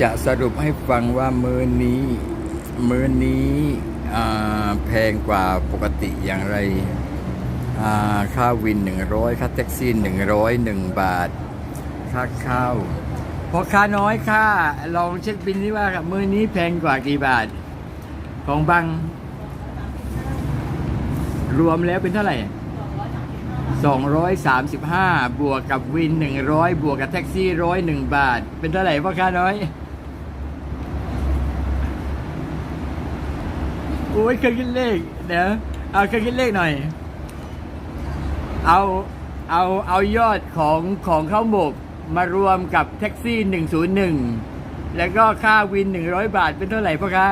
จะสรุปให้ฟังว่ามื้อนี้ มื้อนี้แพงกว่าปกติอย่างไร ค่าวิน 100 ค่าแท็กซี่ 101 บาท ค่าข้าวพอค่าน้อยค่าลองเช็คบินนี่ว่ามื้อนี้แพงกว่ากี่บาท ของบัง รวมแล้วเป็นเท่าไหร่ 235 บวกกับวิน 100 บวกกับแท็กซี่ร้อยหนึ่งบาท เป็นเท่าไหร่พ่อค้าน้อยโอ้ยเคยคิดเลขเดี๋ยวเอาเคยคิดเลขหน่อย เอาเอาเอายอดของของข้าวหมกมารวมกับแท็กซี่ 101 แล้วก็ค่าวิน 100 บาทเป็นเท่าไหร่พ่อค้า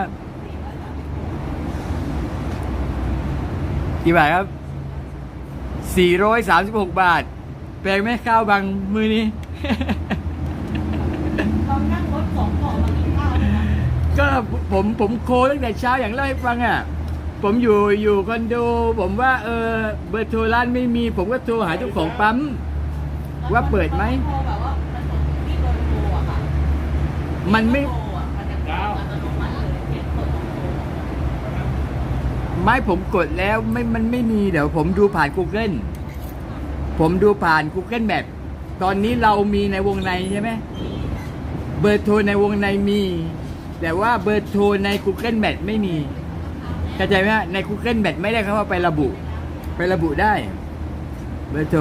กี่บาทครับ 436 บาท แปลงไหมข้าวบางมือนี้เรานั่งรถสองต่อมากินข้าวเลยนะก็ผมผมโคตั้งแต่เช้าอย่างเล่าให้ฟังอะ ผมอยู่อยู่คอนโด ผมว่าเออเบอร์โทรร้านไม่มี ผมก็โทรหาเจ้าของปั๊ม ว่าเปิดไหมโทรแบบว่ามันกดที่เบอร์โทรอะค่ะ มันไม่โทรอะมันจะกดอัตโนมัติเลยเห็นกดโทร ไม่ผมกดแล้วไม่มันไม่มีเดี๋ยวผมดูผ่าน Google ผมดูผ่าน Google Map ตอนนี้เรามีในวงในใช่ไหมเบอร์โทรในวงในมี แต่ว่าเบอร์โทรใน Google Map ไม่มีเข้าใจไหมใน Google Map ไม่ได้เขาว่าไประบุ ไประบุได้ เบอร์โทร